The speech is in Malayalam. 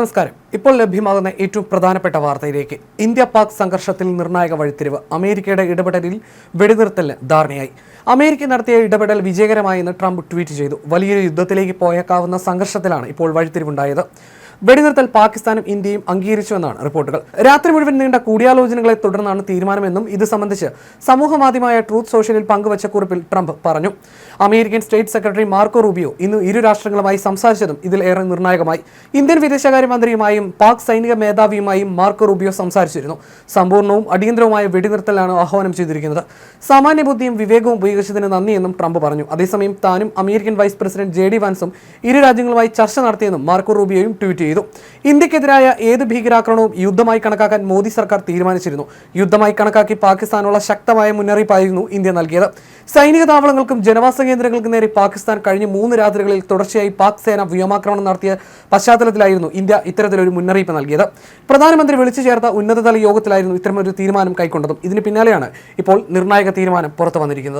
നമസ്കാരം. ഇപ്പോൾ ലഭ്യമാകുന്ന ഏറ്റവും പ്രധാനപ്പെട്ട വാർത്തയിലേക്ക്. ഇന്ത്യ പാക് സംഘർഷത്തിൽ നിർണായക വഴിത്തിരിവ്. അമേരിക്കയുടെ ഇടപെടലിൽ വെടിനിർത്തലിന് ധാരണയായി. അമേരിക്ക നടത്തിയ ഇടപെടൽ വിജയകരമായെന്ന് ട്രംപ് ട്വീറ്റ് ചെയ്തു. വലിയൊരു യുദ്ധത്തിലേക്ക് പോയേക്കാവുന്ന സംഘർഷത്തിലാണ് ഇപ്പോൾ വഴിത്തിരിവുണ്ടായത്. വെടിനിർത്തൽ പാകിസ്ഥാനും ഇന്ത്യയും അംഗീകരിച്ചുവെന്നാണ് റിപ്പോർട്ടുകൾ. രാത്രി മുഴുവൻ നീണ്ട കൂടിയാലോചനകളെ തുടർന്നാണ് തീരുമാനമെന്നും ഇത് സംബന്ധിച്ച് സമൂഹ മാധ്യമമായ ട്രൂത്ത് സോഷ്യലിൽ പങ്കുവച്ച കുറിപ്പിൽ ട്രംപ് പറഞ്ഞു. American state secretary Marco Rubio ഇന്ന് ഇരു രാഷ്ട്രങ്ങളുമായി സംസാരിച്ചതും ഇതിൽ ഏറെ നിർണായകമായി. ഇന്ത്യൻ വിദേശകാര്യമന്ത്രിയുമായും പാക് സൈനിക മേധാവിയുമായും മാർക്കോ റൂബിയോ സംസാരിച്ചിരുന്നു. സമ്പൂർണവും അടിയന്തരവുമായ വെടിനിർത്തലാണ് ആഹ്വാനം ചെയ്തിരിക്കുന്നത്. സാമാന്യ ബുദ്ധിയും വിവേകവും ഉപയോഗിച്ചതിന് നന്ദിയെന്നും ട്രംപ് പറഞ്ഞു. അതേസമയം താനും American vice president J D വാൻസും ഇരു രാജ്യങ്ങളുമായി ചർച്ച നടത്തിയെന്നും മാർക്കോ റൂബിയോയും ട്വീറ്റ് ചെയ്തു. ഇന്ത്യക്കെതിരായ ഏത് ഭീകരാക്രമണവും യുദ്ധമായി കണക്കാക്കാൻ മോദി സർക്കാർ തീരുമാനിച്ചിരുന്നു. യുദ്ധമായി കണക്കാക്കി പാകിസ്ഥാനുള്ള ശക്തമായ മുന്നറിയിപ്പായിരുന്നു ഇന്ത്യ നൽകിയത്. സൈനിക താവളങ്ങൾക്കും ജനവാസ കേന്ദ്രങ്ങൾക്കും നേരെ പാകിസ്ഥാൻ കഴിഞ്ഞ മൂന്ന് രാത്രികളിൽ തുടർച്ചയായി പാക് സേന വ്യോമാക്രമണം നടത്തിയ പശ്ചാത്തലത്തിലായിരുന്നു ഇന്ത്യ ഇത്തരത്തിലൊരു മുന്നറിയിപ്പ് നൽകിയത്. പ്രധാനമന്ത്രി വിളിച്ചു ചേർത്ത ഉന്നതതല യോഗത്തിലായിരുന്നു ഇത്തരമൊരു തീരുമാനം കൈക്കൊണ്ടതും. ഇതിന് പിന്നാലെയാണ് ഇപ്പോൾ നിർണായക തീരുമാനം പുറത്തു വന്നിരിക്കുന്നത്.